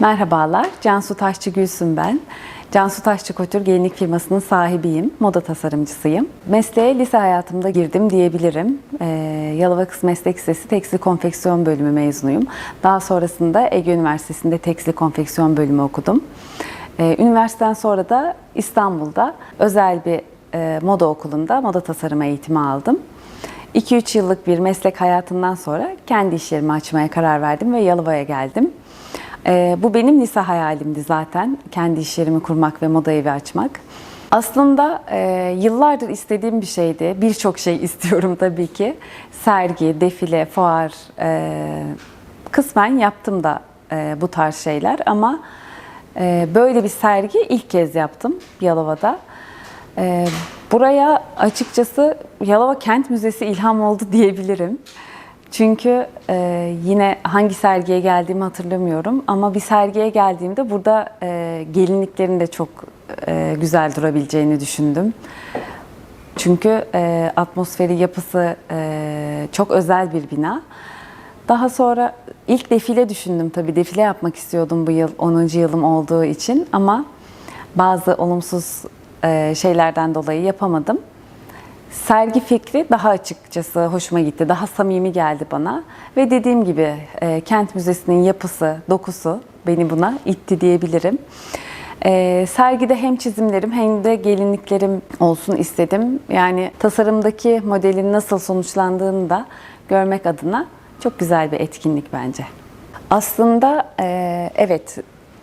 Merhabalar, Cansu Taşçı Gülsün ben. Cansu Taşçı Couture gelinlik firmasının sahibiyim, moda tasarımcısıyım. Mesleğe lise hayatımda girdim diyebilirim. Ee, Yalova Kız Meslek Lisesi Tekstil Konfeksiyon bölümü mezunuyum. Daha sonrasında Ege Üniversitesi'nde Tekstil Konfeksiyon bölümü okudum. Ee, üniversiteden sonra da İstanbul'da özel bir e, moda okulunda moda tasarımı eğitimi aldım. 2-3 yıllık bir meslek hayatından sonra kendi iş yerimi açmaya karar verdim ve Yalova'ya geldim. Ee, bu benim lise hayalimdi zaten. Kendi iş yerimi kurmak ve moda evi açmak. Aslında e, yıllardır istediğim bir şeydi. Birçok şey istiyorum tabii ki. Sergi, defile, fuar, e, kısmen yaptım da e, bu tarz şeyler ama e, böyle bir sergi ilk kez yaptım Yalova'da. E, buraya açıkçası Yalova Kent Müzesi ilham oldu diyebilirim. Çünkü e, yine hangi sergiye geldiğimi hatırlamıyorum ama bir sergiye geldiğimde burada e, gelinliklerin de çok e, güzel durabileceğini düşündüm. Çünkü e, atmosferi, yapısı e, çok özel bir bina. Daha sonra ilk defile düşündüm tabii. Defile yapmak istiyordum bu yıl 10. yılım olduğu için ama bazı olumsuz e, şeylerden dolayı yapamadım. Sergi fikri daha açıkçası hoşuma gitti. Daha samimi geldi bana. Ve dediğim gibi e, Kent Müzesi'nin yapısı, dokusu beni buna itti diyebilirim. E, sergide hem çizimlerim hem de gelinliklerim olsun istedim. Yani tasarımdaki modelin nasıl sonuçlandığını da görmek adına çok güzel bir etkinlik bence. Aslında e, evet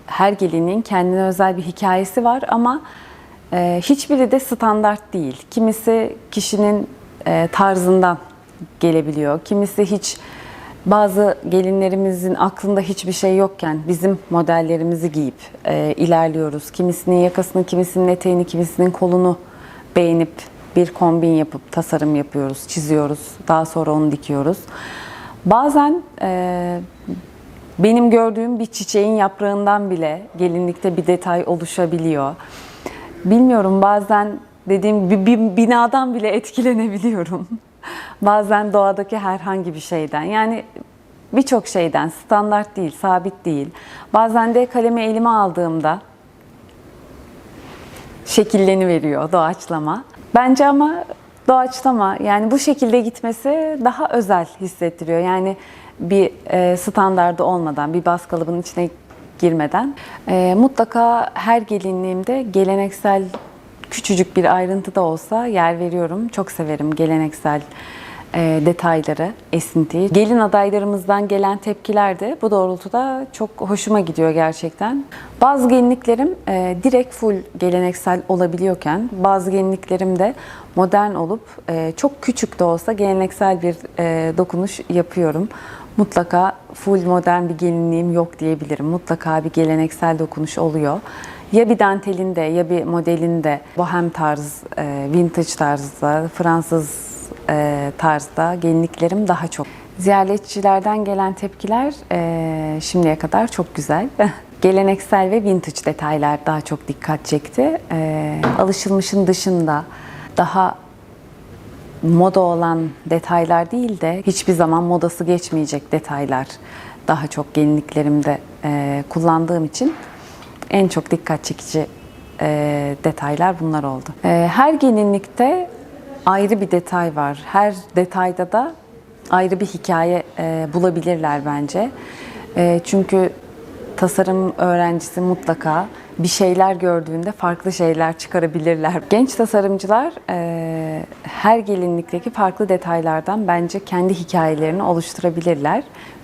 her gelinin kendine özel bir hikayesi var ama ee, hiçbiri de standart değil. Kimisi kişinin e, tarzından gelebiliyor. Kimisi hiç bazı gelinlerimizin aklında hiçbir şey yokken bizim modellerimizi giyip e, ilerliyoruz. Kimisinin yakasını, kimisinin eteğini, kimisinin kolunu beğenip bir kombin yapıp tasarım yapıyoruz, çiziyoruz. Daha sonra onu dikiyoruz. Bazen e, benim gördüğüm bir çiçeğin yaprağından bile gelinlikte bir detay oluşabiliyor. Bilmiyorum bazen dediğim gibi bir binadan bile etkilenebiliyorum. bazen doğadaki herhangi bir şeyden. Yani birçok şeyden standart değil, sabit değil. Bazen de kalemi elime aldığımda şekilleni veriyor doğaçlama. Bence ama doğaçlama yani bu şekilde gitmesi daha özel hissettiriyor. Yani bir e, standardı olmadan, bir baz kalıbının içine girmeden e, mutlaka her gelinliğimde geleneksel küçücük bir ayrıntı da olsa yer veriyorum. Çok severim geleneksel e, detayları, esintiyi. Gelin adaylarımızdan gelen tepkiler de bu doğrultuda çok hoşuma gidiyor gerçekten. Bazı gelinliklerim e, direkt full geleneksel olabiliyorken bazı gelinliklerim de modern olup e, çok küçük de olsa geleneksel bir e, dokunuş yapıyorum. Mutlaka full modern bir gelinliğim yok diyebilirim. Mutlaka bir geleneksel dokunuş oluyor. Ya bir dantelinde ya bir modelinde bohem tarz, e, vintage tarzda, Fransız e, tarzda gelinliklerim daha çok. Ziyaretçilerden gelen tepkiler e, şimdiye kadar çok güzel. Geleneksel ve vintage detaylar daha çok dikkat çekti. Alışılmışın dışında daha moda olan detaylar değil de hiçbir zaman modası geçmeyecek detaylar daha çok gelinliklerimde e, kullandığım için en çok dikkat çekici e, detaylar bunlar oldu. E, her gelinlikte ayrı bir detay var. Her detayda da ayrı bir hikaye e, bulabilirler bence. E, çünkü tasarım öğrencisi mutlaka bir şeyler gördüğünde farklı şeyler çıkarabilirler. Genç tasarımcılar e, her gelinlikteki farklı detaylardan bence kendi hikayelerini oluşturabilirler.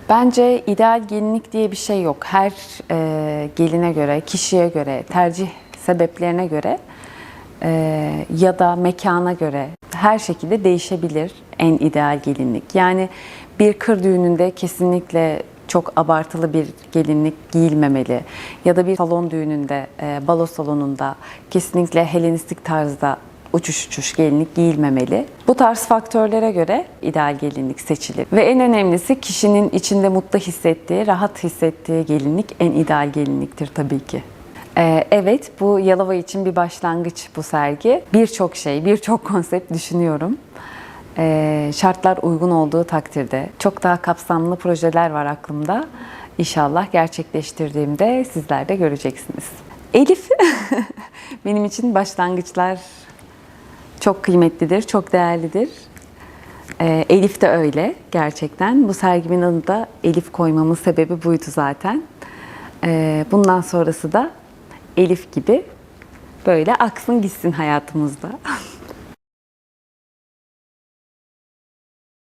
Bence ideal gelinlik diye bir şey yok. Her e, geline göre, kişiye göre, tercih sebeplerine göre e, ya da mekana göre her şekilde değişebilir en ideal gelinlik. Yani bir kır düğününde kesinlikle çok abartılı bir gelinlik giyilmemeli. Ya da bir salon düğününde, e, balo salonunda kesinlikle Helenistik tarzda uçuş uçuş gelinlik giyilmemeli. Bu tarz faktörlere göre ideal gelinlik seçilir. Ve en önemlisi kişinin içinde mutlu hissettiği, rahat hissettiği gelinlik en ideal gelinliktir tabii ki. Ee, Evet, bu Yalova için bir başlangıç bu sergi. Birçok şey, birçok konsept düşünüyorum. Ee, şartlar uygun olduğu takdirde çok daha kapsamlı projeler var aklımda. İnşallah gerçekleştirdiğimde sizler de göreceksiniz. Elif benim için başlangıçlar çok kıymetlidir, çok değerlidir. Ee, Elif de öyle gerçekten. Bu sergimin adını da Elif koymamın sebebi buydu zaten. Ee, bundan sonrası da Elif gibi böyle aksın gitsin hayatımızda.